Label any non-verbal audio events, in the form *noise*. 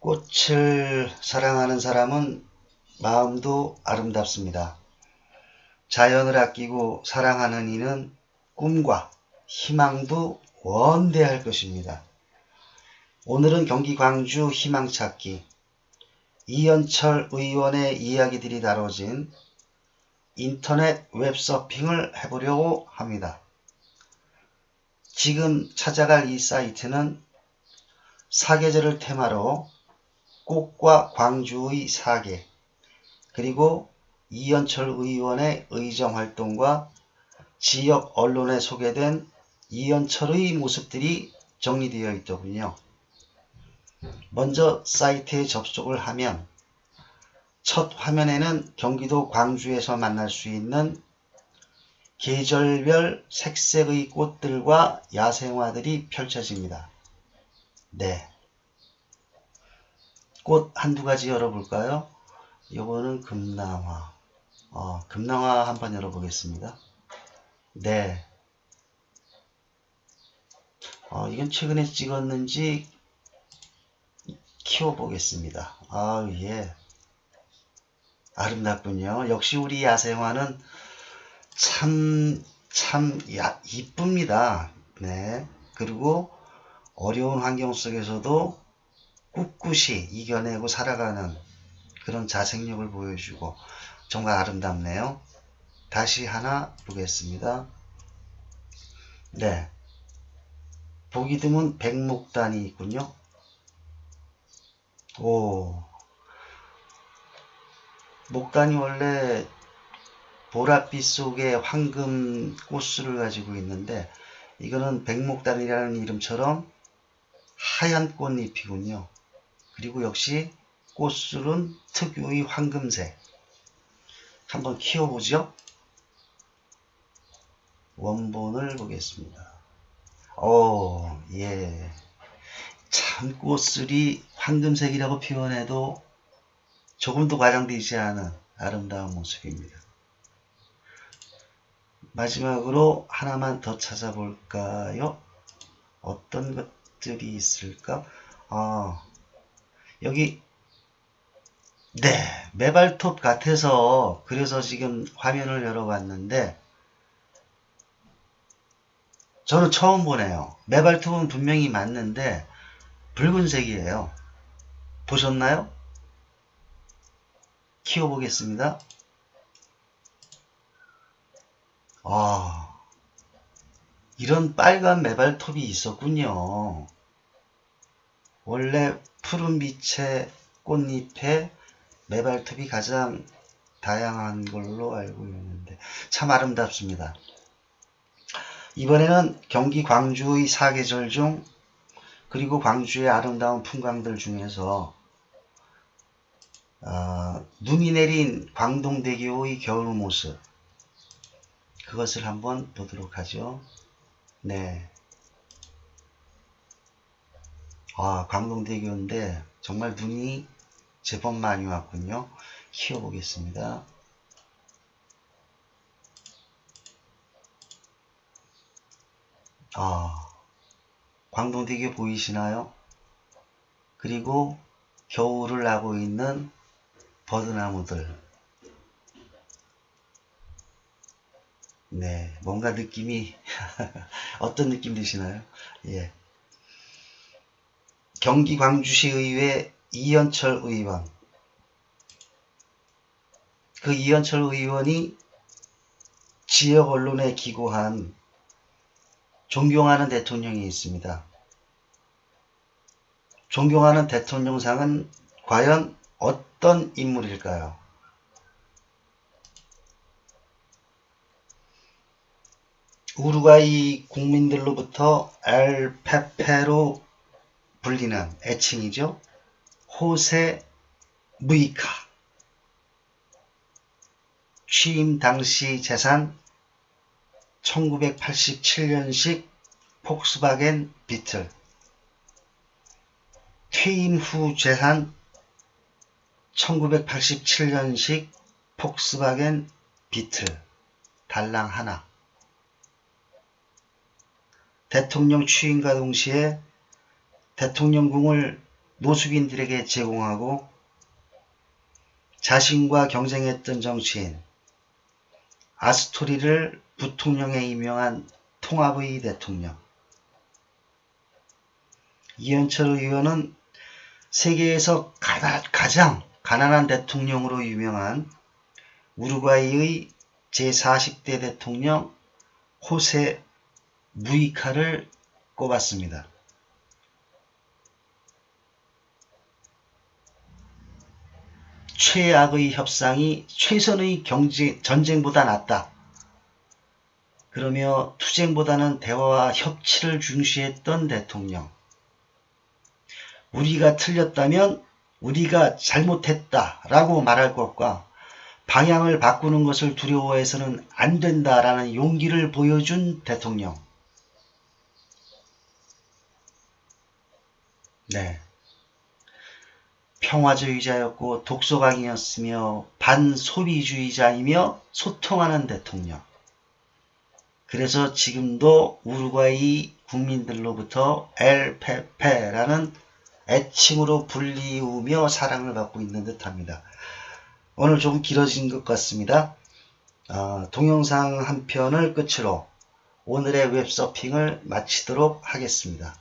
꽃을 사랑하는 사람은 마음도 아름답습니다. 자연을 아끼고 사랑하는 이는 꿈과 희망도 원대할 것입니다. 오늘은 경기 광주 희망찾기 이연철 의원의 이야기들이 다뤄진 인터넷 웹서핑을 해보려고 합니다. 지금 찾아갈 이 사이트는 사계절을 테마로 꽃과 광주의 사계 그리고 이연철 의원의 의정활동과 지역 언론에 소개된 이연철의 모습들이 정리되어 있더군요. 먼저 사이트에 접속을 하면 첫 화면에는 경기도 광주에서 만날 수 있는 계절별 색색의 꽃들과 야생화들이 펼쳐집니다. 네. 꽃 한두 가지 열어볼까요? 이거는 금낭화. 어, 금낭화 한번 열어보겠습니다. 네. 어, 이건 최근에 찍었는지 키워보겠습니다. 아, 예. 아름답군요. 역시 우리 야생화는 참, 참, 야, 이쁩니다. 네. 그리고 어려운 환경 속에서도 꿋꿋이 이겨내고 살아가는 그런 자생력을 보여주고 정말 아름답네요. 다시 하나 보겠습니다. 네. 보기 드문 백목단이 있군요. 오. 목단이 원래 보랏빛 속에 황금 꽃술을 가지고 있는데 이거는 백목단이라는 이름처럼 하얀 꽃잎이군요. 그리고 역시 꽃술은 특유의 황금색. 한번 키워보죠. 원본을 보겠습니다. 오, 예. 참 꽃술이 황금색이라고 표현해도 조금도 과장되지 않은 아름다운 모습입니다. 마지막으로 하나만 더 찾아볼까요? 어떤 것들이 있을까? 아, 여기 네, 메발톱 같아서 그래서 지금 화면을 열어봤는데 저는 처음 보네요. 메발톱은 분명히 맞는데 붉은색이에요. 보셨나요? 키워보겠습니다. 아, 이런 빨간 메발톱이 있었군요. 원래 푸른 빛의 꽃잎에 메발톱이 가장 다양한 걸로 알고 있는데 참 아름답습니다. 이번에는 경기 광주의 사계절 중 그리고 광주의 아름다운 풍광들 중에서 어, 눈이 내린 광동대교의 겨울 모습 그것을 한번 보도록 하죠. 네. 아, 광동대교인데 정말 눈이 제법 많이 왔군요. 키워보겠습니다. 아, 광동대교 보이시나요? 그리고 겨울을 나고 있는 버드나무들. 네, 뭔가 느낌이 *laughs* 어떤 느낌 드시나요? 예. 경기 광주시 의회 이현철 의원. 그 이현철 의원이 지역 언론에 기고한 존경하는 대통령이 있습니다. 존경하는 대통령상은 과연 어떤 인물일까요? 우루과이 국민들로부터 엘페페로 불리는 애칭이죠. 호세 무이카. 취임 당시 재산 1987년식 폭스바겐 비틀. 퇴임 후 재산 1987년식 폭스바겐 비틀 달랑 하나. 대통령 취임과 동시에 대통령궁을 노숙인들에게 제공하고 자신과 경쟁했던 정치인 아스토리를 부통령에 임명한 통합의 대통령 이현철 의원은 세계에서 가장 가난한 대통령으로 유명한 우루과이의 제40대 대통령 호세 무이카를 꼽았습니다. 최악의 협상이 최선의 경제, 전쟁보다 낫다. 그러며 투쟁보다는 대화와 협치를 중시했던 대통령. 우리가 틀렸다면 우리가 잘못했다 라고 말할 것과 방향을 바꾸는 것을 두려워해서는 안 된다라는 용기를 보여준 대통령. 네. 평화주의자였고 독서광이었으며 반소비주의자이며 소통하는 대통령. 그래서 지금도 우루과이 국민들로부터 엘페페라는 애칭으로 불리우며 사랑을 받고 있는 듯합니다. 오늘 조금 길어진 것 같습니다. 어, 동영상 한 편을 끝으로 오늘의 웹서핑을 마치도록 하겠습니다.